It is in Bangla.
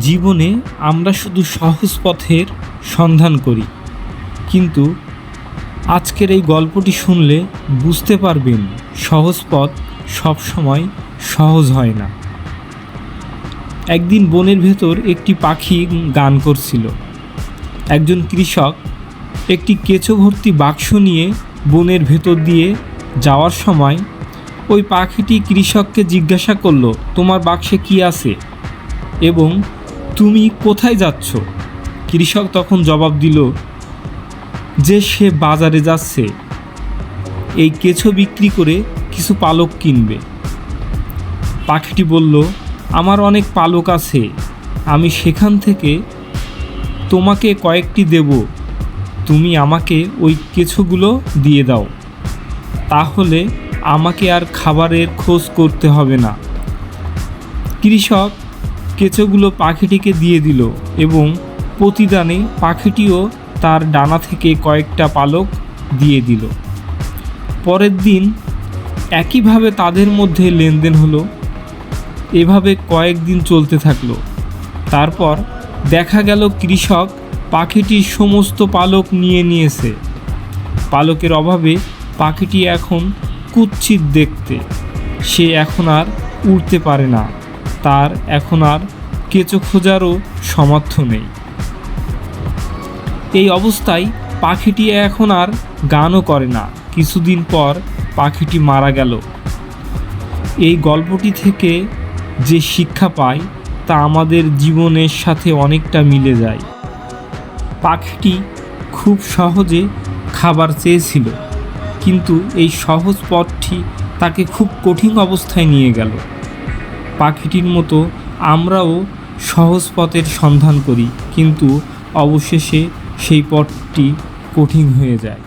জীবনে আমরা শুধু সহজ পথের সন্ধান করি। কিন্তু আজকের এই গল্পটি শুনলে বুঝতে পারবেন, সহজ পথ সবসময় সহজ হয় না। একদিন বনের ভেতর একটি পাখি গান করছিল। একজন কৃষক একটি কেঁচো ভর্তি বাক্স নিয়ে বনের ভেতর দিয়ে যাওয়ার সময় ওই পাখিটি কৃষককে জিজ্ঞাসা করল, তোমার বাক্সে কি আছে? এবং তুমি কোথায় যাচ্ছ? কৃষক তখন জবাব দিল, যে সে বাজারে যাচ্ছে, এই কেঁচো বিক্রি করে কিছু পালক কিনবে। পাখিটি বলল, আমার অনেক পালক আছে, আমি সেখান থেকে তোমাকে কয়েকটি দেব। তুমি আমাকে ওই কেঁচোগুলো দিয়ে দাও। তাহলে আমাকে আর খাবারের খোঁজ করতে হবে না। কৃষক কেঁচোগুলো পাখিটিকে দিয়ে দিল এবং প্রতিদানে পাখিটিও তার ডানা থেকে কয়েকটা পালক দিয়ে দিল। পরের দিন একইভাবে তাদের মধ্যে লেনদেন হলো। এভাবে কয়েকদিন চলতে থাকল। তারপর দেখা গেল কৃষক পাখিটির সমস্ত পালক নিয়ে নিয়েছে। পালকের অভাবে পাখিটি এখন কুৎসিত দেখতে। সে এখন আর উড়তে পারে না। তার এখন আর কেঁচো খোঁজারও সামর্থ্য নেই। এই অবস্থায় পাখিটি এখন আর গানও করে না। কিছুদিন পর পাখিটি মারা গেল। এই গল্পটি থেকে যে শিক্ষা পাই তা আমাদের জীবনের সাথে অনেকটা মিলে যায়। পাখিটি খুব সহজে খাবার চেয়েছিল, কিন্তু এই সহজ পথটি তাকে খুব কঠিন অবস্থায় নিয়ে গেল। পাখিটির মতো আমরাও সহজ পথের সন্ধান করি কিন্তু অবশেষে সেই পথটি কঠিন হয়ে যায়।